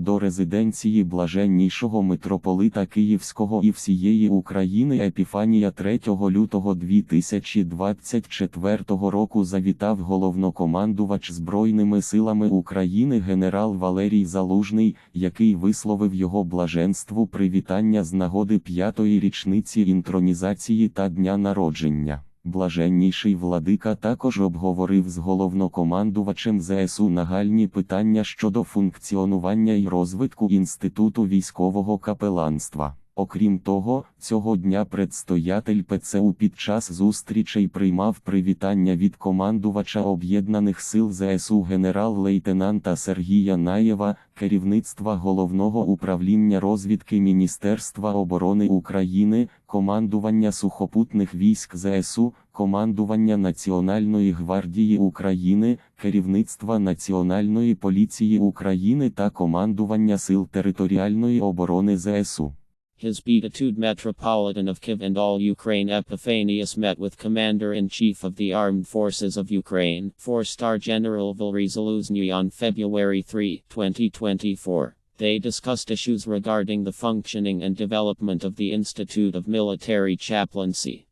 до резиденції блаженнішого митрополита Київського і всієї України Епіфанія 3 лютого 2024 року завітав головнокомандувач Збройними силами України генерал Валерій Залужний, який висловив його блаженству привітання з нагоди п'ятої річниці інтронізації та дня народження. Блаженніший владика також обговорив з головнокомандувачем ЗСУ нагальні питання щодо функціонування і розвитку Інституту військового капеланства. Окрім того, цього дня предстоятель ПЦУ під час зустрічей приймав привітання від командувача Об'єднаних сил ЗСУ генерал-лейтенанта Сергія Наєва, керівництва Головного управління розвідки Міністерства оборони України, командування сухопутних військ ЗСУ, командування Національної гвардії України, керівництва Національної поліції України та командування Сил територіальної оборони ЗСУ. His Beatitude Metropolitan of Kiev and all Ukraine Epiphanius met with Commander-in-Chief of the Armed Forces of Ukraine, 4-star General Valery Zaluzny on February 3, 2024. They discussed issues regarding the functioning and development of the Institute of Military Chaplaincy.